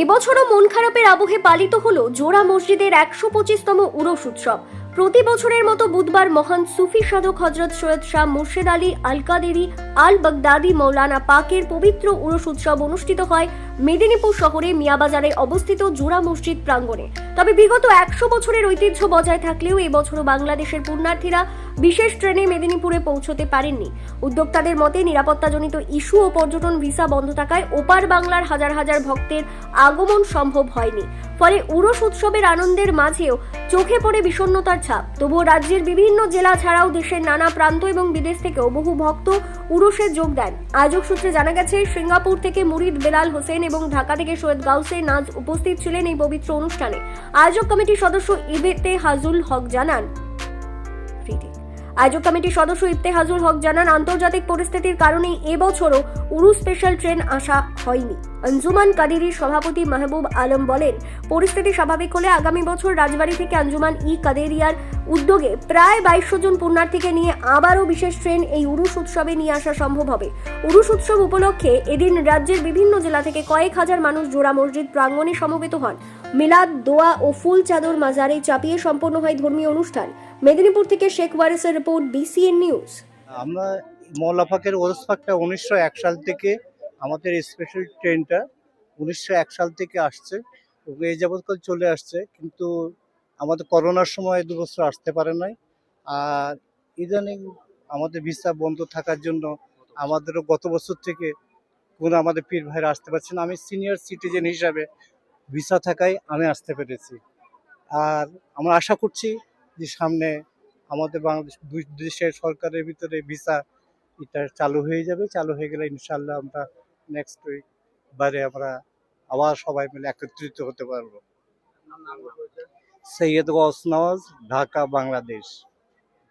এবছরও মন খারাপের আবহে পালিত হল জোড়া মসজিদের একশো পঁচিশতম উরস উৎসব। প্রতি বছরের মতো বুধবার মহান সুফি সাধক হজরত সৈয়দ শাহ মুর্শেদ আলী আল কাদেরি আল বাগদাদি মৌলানা পাকের পবিত্র উরস উৎসব অনুষ্ঠিত হয় মেদিনীপুর শহরে মিয়াবাজারে অবস্থিত জোড়া মসজিদ প্রাঙ্গণে। তবে বিগত একশো বছরের ঐতিহ্য বজায় থাকলেও এবছরও বাংলাদেশের পুণ্যার্থীরা বিশেষ ট্রেনে মেদিনীপুরে পৌঁছতে পারেননি। উদ্যোক্তাদের মতে, নিরাপত্তাজনিত ইস্যু ও পর্যটন ভিসা বন্ধ থাকায় ওপার বাংলার হাজার হাজার ভক্তের আগমন সম্ভব হয়নি। ফলে উরস উৎসবের আনন্দের মাঝেও চোখে পড়ে বিষণ্ণতার ছাপ। তবুও রাজ্যের বিভিন্ন জেলা ছাড়াও দেশের নানা প্রান্ত এবং বিদেশ থেকেও বহু ভক্ত উরসে যোগ দেন। আয়োজক সূত্রে জানা গেছে, সিঙ্গাপুর থেকে মুরিদ বেলাল হোসেন এবং ঢাকা থেকে সৈয়দ গাউসে নাজ উপস্থিত ছিলেন এই পবিত্র অনুষ্ঠানে। আয়োজক কমিটির সদস্য ইবেতে হাজুল হক জানান। আয়োজক কমিটির সদস্য ইফতেহাজুল হক জানান, আন্তর্জাতিক পরিস্থিতির কারণে এবছরও উরু স্পেশাল ট্রেন আসা হয়নি। আঞ্জুমান কাদেরির সভাপতি মাহবুব আলম বলেন, পরিস্থিতি স্বাভাবিক হলে আগামী বছর রাজবাড়ি থেকে আঞ্জুমান ই কাদেরিয়ার উদ্যোগে প্রায় বাইশশো জন পুণ্যার্থীকে নিয়ে আবারও বিশেষ ট্রেন এই উরুস উৎসবে নিয়ে আসা সম্ভব হবে। উরুস উৎসব উপলক্ষে এদিন রাজ্যের বিভিন্ন জেলা থেকে কয়েক হাজার মানুষ জোড়া মসজিদ প্রাঙ্গণে সমবেত হন। মিলাদ, দোয়া ও ফুল চাদর মাজারে চাপিয়ে সম্পন্ন হয় ধর্মীয় অনুষ্ঠান। মেদিনীপুর থেকে শেখ ওয়ারেসের রিপোর্ট, বিসিএন নিউজ। আমরা মৌলাফাকের ওরসফাকটা উনিশশো এক সাল থেকে আমাদের স্পেশাল ট্রেনটা উনিশশো এক সাল থেকে আসছে। এবং এই যাবৎকাল চলে আসছে, কিন্তু আমাদের করোনার সময় দু বছর আসতে পারে নাই। আর ইদানিং আমাদের ভিসা বন্ধ থাকার জন্য আমাদেরও গত বছর থেকে কোনো আমাদের পীর ভাইরা আসতে পারছে না। আমি সিনিয়র সিটিজেন হিসাবে ভিসা থাকায় আমি আসতে পেরেছি। আর আমরা আশা করছি যে সামনে আমাদের বাংলাদেশ, দুই দেশের সরকারের ভিতরে ভিসা এটা চালু হয়ে যাবে। চালু হয়ে গেলে ইনশাল্লাহ আমরা নেক্সট উইক বারে আমরা আবার সবাই মিলে একত্রিত হতে পারব। সৈয়দ ওয়াস নওয়াজ, ঢাকা, বাংলাদেশ।